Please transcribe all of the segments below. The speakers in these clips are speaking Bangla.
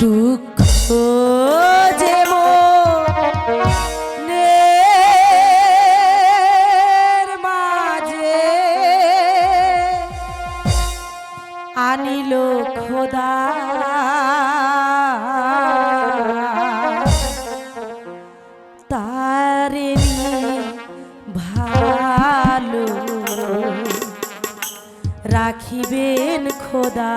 দুঃখ যে মাঝে আনিল খোদা। তারিণী ভালো রাখিবেন খোদা।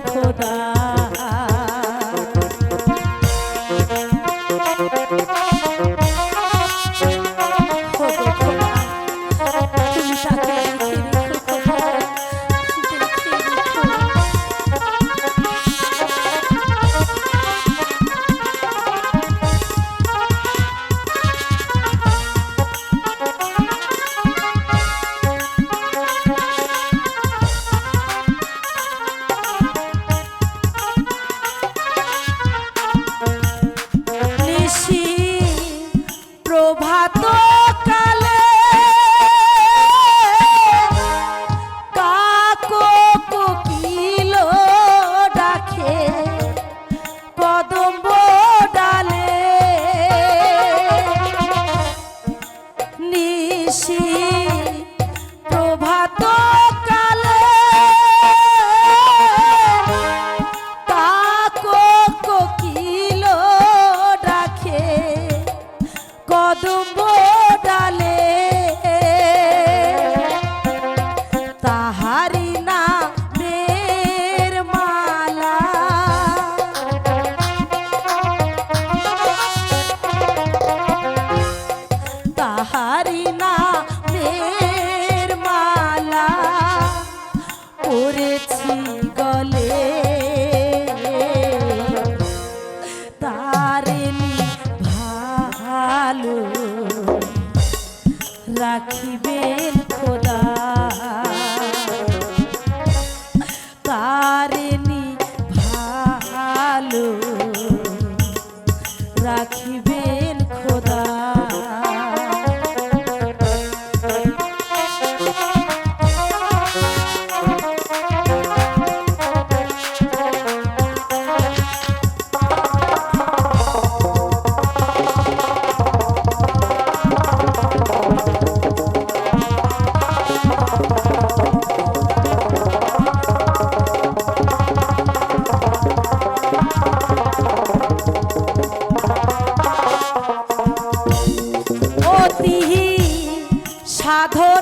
Bye-bye. পাবেন খোদা। তারেনি ভালো রাখিবেন খোদা। সাধন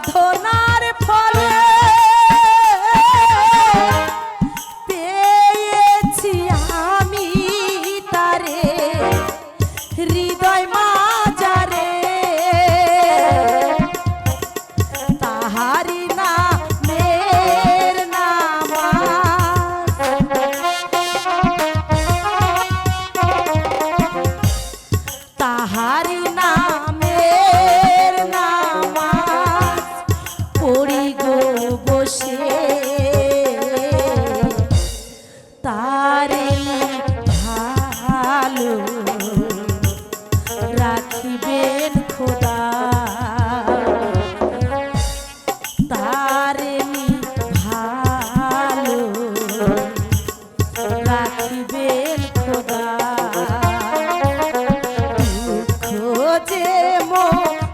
সাধনার ফলে পেয়েছি more.